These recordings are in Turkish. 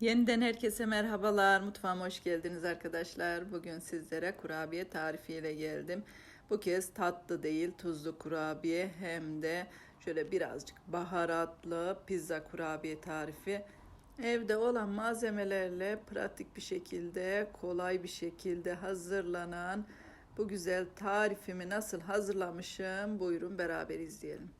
Yeniden herkese merhabalar. Mutfağıma hoş geldiniz arkadaşlar. Bugün sizlere kurabiye tarifiyle geldim. Bu kez tatlı değil, tuzlu kurabiye hem de şöyle birazcık baharatlı pizza kurabiye tarifi. Evde olan malzemelerle pratik bir şekilde, kolay bir şekilde hazırlanan bu güzel tarifimi nasıl hazırlamışım? Buyurun beraber izleyelim.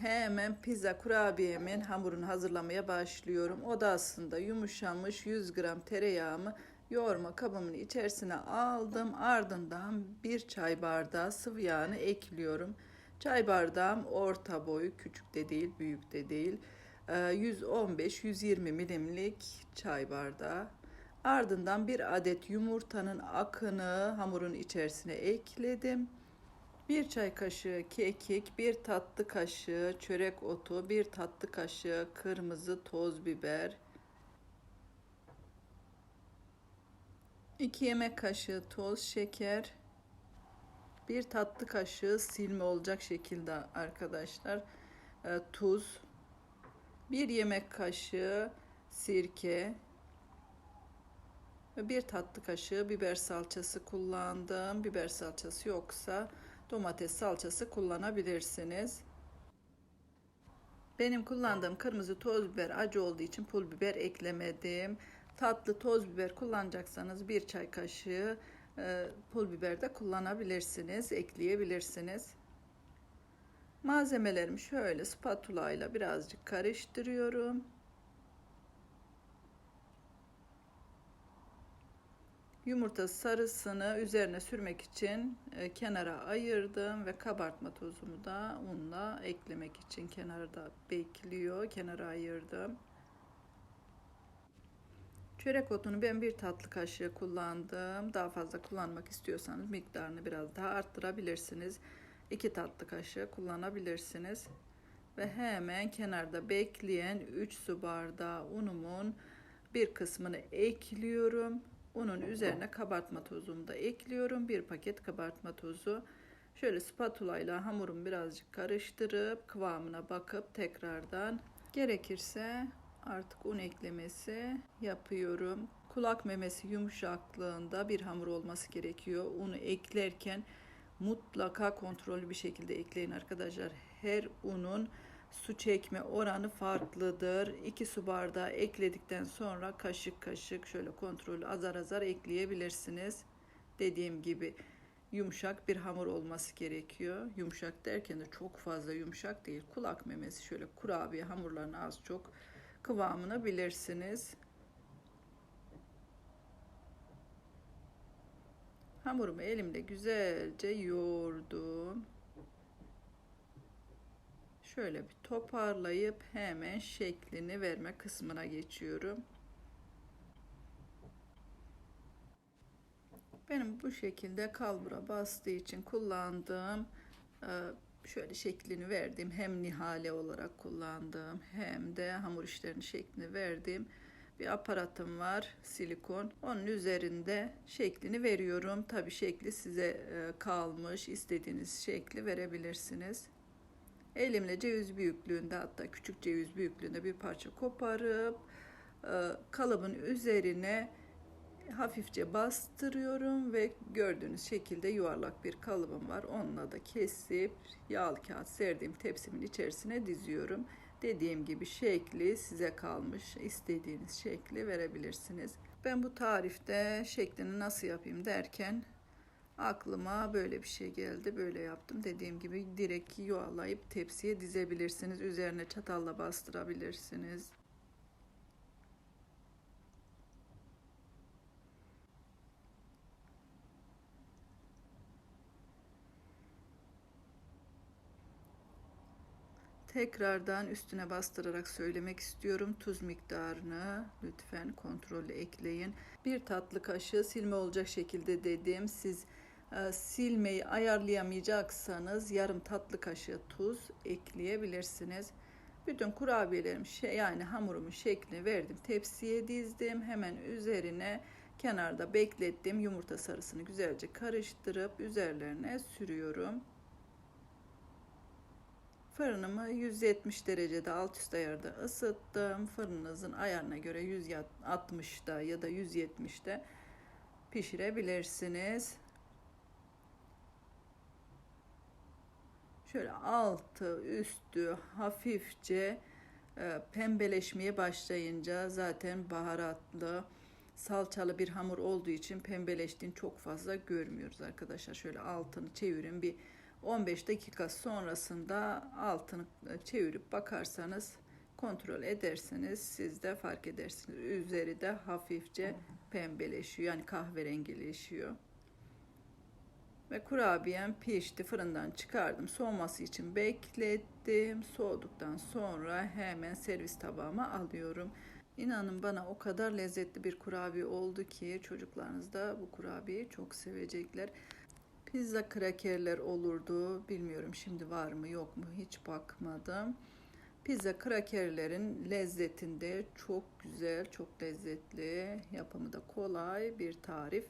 Hemen pizza kurabiyemin hamurunu hazırlamaya başlıyorum. O da aslında yumuşamış 100 gram tereyağımı yoğurma kabımın içerisine aldım. Ardından bir çay bardağı sıvı yağını ekliyorum. Çay bardağım orta boy, küçük de değil, büyük de değil. 115-120 ee, milimlik çay bardağı. Ardından bir adet yumurtanın akını hamurun içerisine ekledim. Bir çay kaşığı kekik, bir tatlı kaşığı çörek otu, bir tatlı kaşığı kırmızı toz biber, 2 yemek kaşığı toz şeker, bir tatlı kaşığı silme olacak şekilde arkadaşlar e, tuz, bir yemek kaşığı sirke. Ve bir tatlı kaşığı biber salçası kullandım. Biber salçası yoksa domates salçası kullanabilirsiniz. Benim kullandığım kırmızı toz biber acı olduğu için pul biber eklemedim. Tatlı toz biber kullanacaksanız bir çay kaşığı e, pul biber de kullanabilirsiniz, ekleyebilirsiniz. Malzemelerimi şöyle spatula ile birazcık karıştırıyorum. Yumurta sarısını üzerine sürmek için e, kenara ayırdım ve kabartma tozumu da unla eklemek için kenarda bekliyor. Kenara ayırdım. Çörek otunu ben bir tatlı kaşığı kullandım. Daha fazla kullanmak istiyorsanız miktarını biraz daha arttırabilirsiniz. 2 tatlı kaşığı kullanabilirsiniz. Ve hemen kenarda bekleyen 3 su bardağı unumun bir kısmını ekliyorum. Unun üzerine kabartma tozumu da ekliyorum. Bir paket kabartma tozu. Şöyle spatula ile hamurumu birazcık karıştırıp kıvamına bakıp tekrardan gerekirse artık un eklemesi yapıyorum. Kulak memesi yumuşaklığında bir hamur olması gerekiyor. Unu eklerken mutlaka kontrollü bir şekilde ekleyin arkadaşlar. Her unun su çekme oranı farklıdır. 2 su bardağı ekledikten sonra kaşık kaşık şöyle kontrollü azar azar ekleyebilirsiniz. Dediğim gibi yumuşak bir hamur olması gerekiyor. Yumuşak derken de çok fazla yumuşak değil. Kulak memesi şöyle kurabiye hamurlarını az çok kıvamını bilirsiniz. Hamurumu elimde güzelce yoğurdum. Şöyle bir toparlayıp hemen şeklini verme kısmına geçiyorum. Benim bu şekilde kalbura bastığı için kullandığım e, şöyle şeklini verdiğim hem nihale olarak kullandığım hem de hamur işlerini şeklini verdiğim bir aparatım var silikon. Onun üzerinde şeklini veriyorum. Tabi şekli size e, kalmış. istediğiniz şekli verebilirsiniz. Elimle ceviz büyüklüğünde hatta küçük ceviz büyüklüğünde bir parça koparıp e, kalıbın üzerine hafifçe bastırıyorum ve gördüğünüz şekilde yuvarlak bir kalıbım var. Onunla da kesip yağlı kağıt serdiğim tepsimin içerisine diziyorum. Dediğim gibi şekli size kalmış. istediğiniz şekli verebilirsiniz. Ben bu tarifte şeklini nasıl yapayım derken aklıma böyle bir şey geldi. Böyle yaptım. Dediğim gibi direkt yuvarlayıp tepsiye dizebilirsiniz. Üzerine çatalla bastırabilirsiniz. Tekrardan üstüne bastırarak söylemek istiyorum. Tuz miktarını lütfen kontrollü ekleyin. Bir tatlı kaşığı silme olacak şekilde dedim. Siz silmeyi ayarlayamayacaksanız yarım tatlı kaşığı tuz ekleyebilirsiniz. Bütün kurabiyelerim şey yani hamurumun şeklini verdim. Tepsiye dizdim. Hemen üzerine kenarda beklettiğim yumurta sarısını güzelce karıştırıp üzerlerine sürüyorum. Fırınımı 170 derecede alt üst ayarda ısıttım. Fırınınızın ayarına göre 160'da ya da 170'de pişirebilirsiniz. Şöyle altı üstü hafifçe e, pembeleşmeye başlayınca zaten baharatlı salçalı bir hamur olduğu için pembeleştiğini çok fazla görmüyoruz arkadaşlar. Şöyle altını çevirin bir 15 dakika sonrasında altını çevirip bakarsanız kontrol ederseniz siz de fark edersiniz. Üzeri de hafifçe pembeleşiyor yani kahverengileşiyor. Ve kurabiyem pişti. Fırından çıkardım. Soğuması için beklettim. Soğuduktan sonra hemen servis tabağıma alıyorum. İnanın bana o kadar lezzetli bir kurabiye oldu ki çocuklarınız da bu kurabiyeyi çok sevecekler. Pizza krakerler olurdu. Bilmiyorum şimdi var mı yok mu hiç bakmadım. Pizza krakerlerin lezzetinde çok güzel, çok lezzetli, yapımı da kolay bir tarif.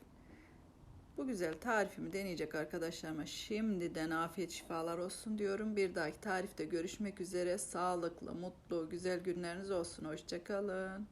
Bu güzel tarifimi deneyecek arkadaşlarıma şimdiden afiyet şifalar olsun diyorum. Bir dahaki tarifte görüşmek üzere. Sağlıklı, mutlu, güzel günleriniz olsun. Hoşçakalın.